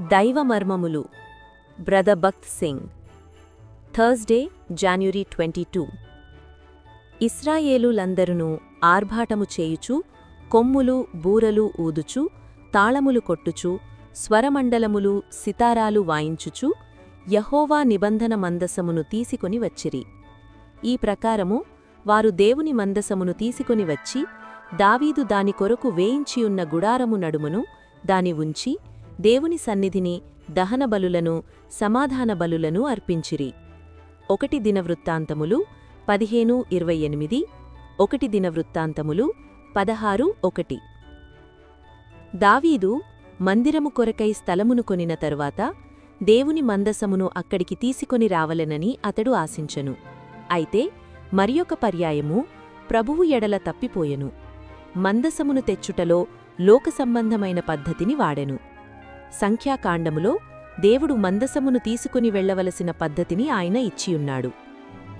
దైవమర్మములు. Brother Bhakt Singh Thursday January twenty two ఇస్రాయేలులందరును ఆర్భాటము చేయుచు కొమ్ములు బూరలు ఊదుచు తాళములు కొట్టుచు స్వరమండలములు సితారాలు వాయించుచు యహోవా నిబంధన మందసమును తీసుకొని వచ్చిరి. ఈ ప్రకారము వారు దేవుని మందసమును తీసుకొని వచ్చి దావీదు దాని కొరకు వేయించియున్న గుడారము నడుమును దాని ఉంచి దేవుని సన్నిధిని దహన బలులను సమాధాన బలులను అర్పించిరి. ఒకటి దినవృత్తాంతములు పదిహేను ఇరవై ఎనిమిది ఒకటి దినవృత్తాంతములు పదహారు ఒకటి. దావీదు మందిరము కొరకై స్థలమును కొనిన తరువాత దేవుని మందసమును అక్కడికి తీసుకొని రావలెనని అతడు ఆశించెను. అయితే మరియొక పర్యాయము ప్రభువు ఎడల తప్పిపోయెను. మందసమును తెచ్చుటలో లోక సంబంధమైన పద్ధతిని వాడెను. సంఖ్యాకాండములో దేవుడు మందసమును తీసుకుని వెళ్ళవలసిన పద్ధతిని ఆయన ఇచ్చియున్నాడు.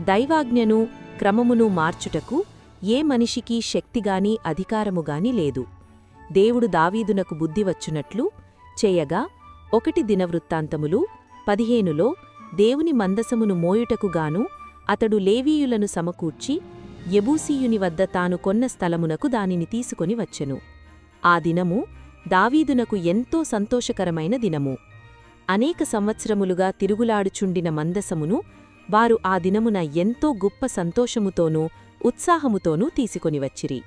దైవాజ్ఞను క్రమమును మార్చుటకు ఏ మనిషికి శక్తిగాని అధికారముగాని లేదు. దేవుడు దావీదునకు బుద్ధి వచ్చునట్లు చేయగా ఒకటి దినవృత్తాంతములు పదిహేనులో దేవుని మందసమును మోయుటకుగాను అతడు లేవీయులను సమకూర్చి యబూసీయుని వద్ద తాను కొన్న స్థలమునకు దానిని తీసుకొని వచ్చెను. ఆ దినము దావీదునకు ఎంతో సంతోషకరమైన దినము. అనేక సంవత్సరములుగా తిరుగులాడుచుండిన మందసమును వారు ఆ దినమున ఎంతో గొప్ప సంతోషముతోనూ ఉత్సాహముతోనూ తీసుకొనివచ్చిరి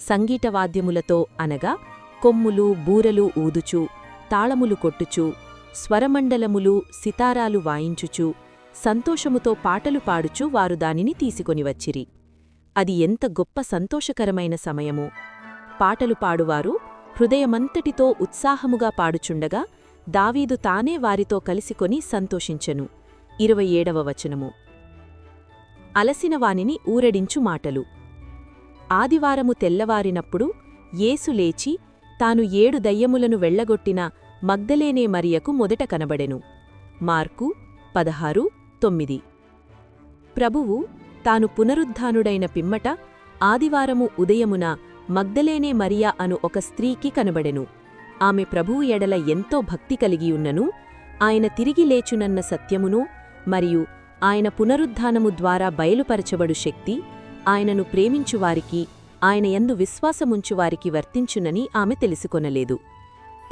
సంగీటవాద్యములతో అనగా కొమ్ములు బూరలు ఊదుచు తాళములు కొట్టుచు స్వరమండలములు సితారాలు వాయించుచు సంతోషముతో పాటలు పాడుచు వారు దానిని తీసుకొనివచ్చిరి అది ఎంత గొప్ప సంతోషకరమైన సమయము. పాటలు పాడువారు హృదయమంతటితో ఉత్సాహముగా పాడుచుండగా దావీదు తానే వారితో కలిసికొని సంతోషించెను. ఇరవై ఏడవ వచనము. అలసినవానిని ఊరడించు మాటలు. ఆదివారము తెల్లవారినప్పుడు యేసు లేచి తాను ఏడు దయ్యములను వెళ్ళగొట్టిన మగ్దలేనే మరియకు మొదట కనబడెను. మార్కు పదహారు తొమ్మిది. ప్రభువు తాను పునరుద్ధానుడైన పిమ్మట ఆదివారము ఉదయమున మగ్దలేనే మరియా అను ఒక స్త్రీకి కనబడెను. ఆమె ప్రభువు ఎడల ఎంతో భక్తి కలిగియున్నను ఆయన తిరిగి లేచునన్న సత్యమును మరియు ఆయన పునరుద్ధానము ద్వారా బయలుపరచబడు శక్తి ఆయనను ప్రేమించువారికి ఆయన యందు విశ్వాసముంచువారికి వర్తించునని ఆమె తెలుసుకొనలేదు.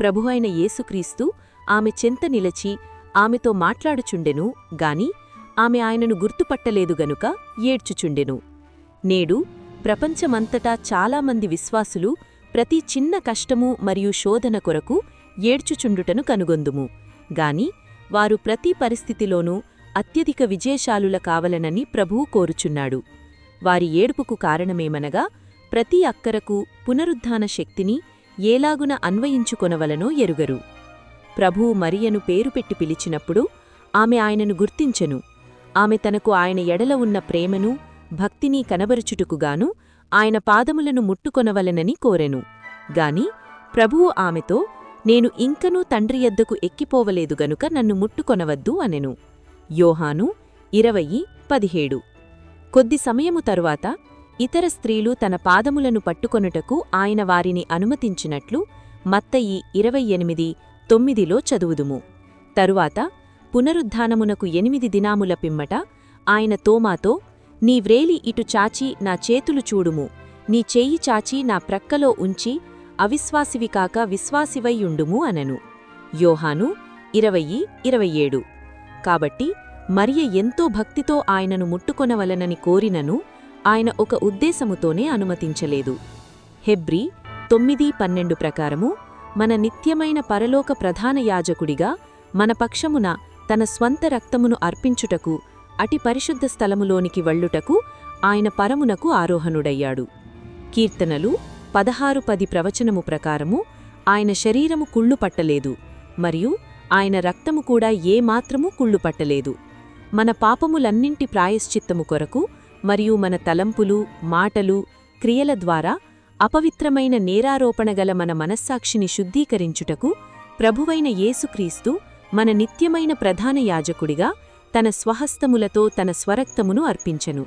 ప్రభు అయిన యేసుక్రీస్తు ఆమె చెంత నిలచి ఆమెతో మాట్లాడుచుండెను గాని ఆమె ఆయనను గుర్తుపట్టలేదు గనుక ఏడ్చుచుండెను. నేడు ప్రపంచమంతటా చాలామంది విశ్వాసులు ప్రతి చిన్న కష్టము మరియు శోధన కొరకు ఏడ్చుచుండుటను కనుగొందుము. గాని వారు ప్రతి పరిస్థితిలోనూ అత్యధిక విజయశాలుల కావలనని ప్రభువు కోరుచున్నాడు. వారి ఏడుపుకు కారణమేమనగా ప్రతి అక్కరకు పునరుద్ధాన శక్తిని ఏలాగున అన్వయించుకొనవలనో ఎరుగరు. ప్రభువు మరియను పేరు పెట్టి పిలిచినప్పుడు ఆమె ఆయనను గుర్తించెను. ఆమె తనకు ఆయన ఎడల ఉన్న ప్రేమను భక్తిని కనబరుచుటుకుగాను ఆయన పాదములను ముట్టుకొనవలెనని కోరెను. గాని ప్రభువు ఆమెతో నేను ఇంకనూ తండ్రి ఎద్దకు ఎక్కిపోవలేదు గనుక నన్ను ముట్టుకొనవద్దు అనెను. యోహాను ఇరవయి పదిహేడు. కొద్ది సమయము తరువాత ఇతర స్త్రీలు తన పాదములను పట్టుకొనుటకు ఆయన వారిని అనుమతించినట్లు మత్తయి ఇరవై ఎనిమిది తొమ్మిదిలో చదువుదుము. తరువాత పునరుద్ధానమునకు ఎనిమిది దినాముల పిమ్మట ఆయన తోమాతో నీ వ్రేలి ఇటు చాచి నా చేతులు చూడుము. నీ చేయి చాచి నా ప్రక్కలో ఉంచి అవిశ్వాసివి కాక విశ్వాసివైయుండుము అనను. యోహాను ఇరవయి ఏడు కాబట్టి మరియ ఎంతో భక్తితో ఆయనను ముట్టుకొనవలనని కోరినను ఆయన ఒక ఉద్దేశముతోనే అనుమతించలేదు. హెబ్రి తొమ్మిది పన్నెండు ప్రకారము మన నిత్యమైన పరలోక ప్రధాన యాజకుడిగా మన పక్షమున తన స్వంత రక్తమును అర్పించుటకు అటి పరిశుద్ధ స్థలములోనికి వెళ్ళుటకు ఆయన పరమునకు ఆరోహణుడయ్యాడు. కీర్తనలు పదహారు పది ప్రవచనము ప్రకారము ఆయన శరీరము కుళ్ళు పట్టలేదు మరియు ఆయన రక్తము కూడా ఏమాత్రమూ కుళ్ళు పట్టలేదు. మన పాపములన్నింటి ప్రాయశ్చిత్తము కొరకు మరియు మన తలంపులు మాటలు క్రియల ద్వారా అపవిత్రమైన నేరారోపణగల మన మనస్సాక్షిని శుద్ధీకరించుటకు ప్రభువైన యేసుక్రీస్తు మన నిత్యమైన ప్రధాన యాజకుడిగా తన స్వహస్తములతో తన స్వరక్తమును అర్పించెను.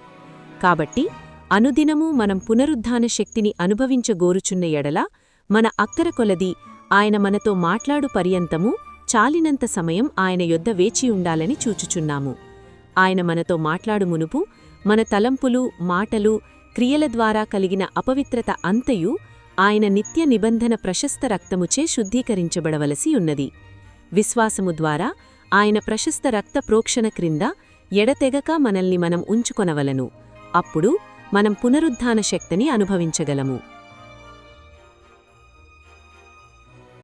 కాబట్టి అనుదినము మనం పునరుద్ధాన శక్తిని అనుభవించగోరుచున్న ఎడల మన అక్కర కొలది ఆయన మనతో మాట్లాడు పర్యంతము చాలినంత సమయం ఆయన యొద్ద వేచియుండాలని చూచుచున్నాము. ఆయన మనతో మాట్లాడు మునుపు మన తలంపులు మాటలు క్రియల ద్వారా కలిగిన అపవిత్రత అంతయు ఆయన నిత్య నిబంధన ప్రశస్త రక్తముచే శుద్ధీకరించబడవలసి ఉన్నది. విశ్వాసము ద్వారా ఆయన ప్రశస్త రక్త ప్రోక్షణ క్రింద ఎడతెగక మనల్ని మనం ఉంచుకొనవలను. అప్పుడు మనం పునరుద్ధాన శక్తిని అనుభవించగలము.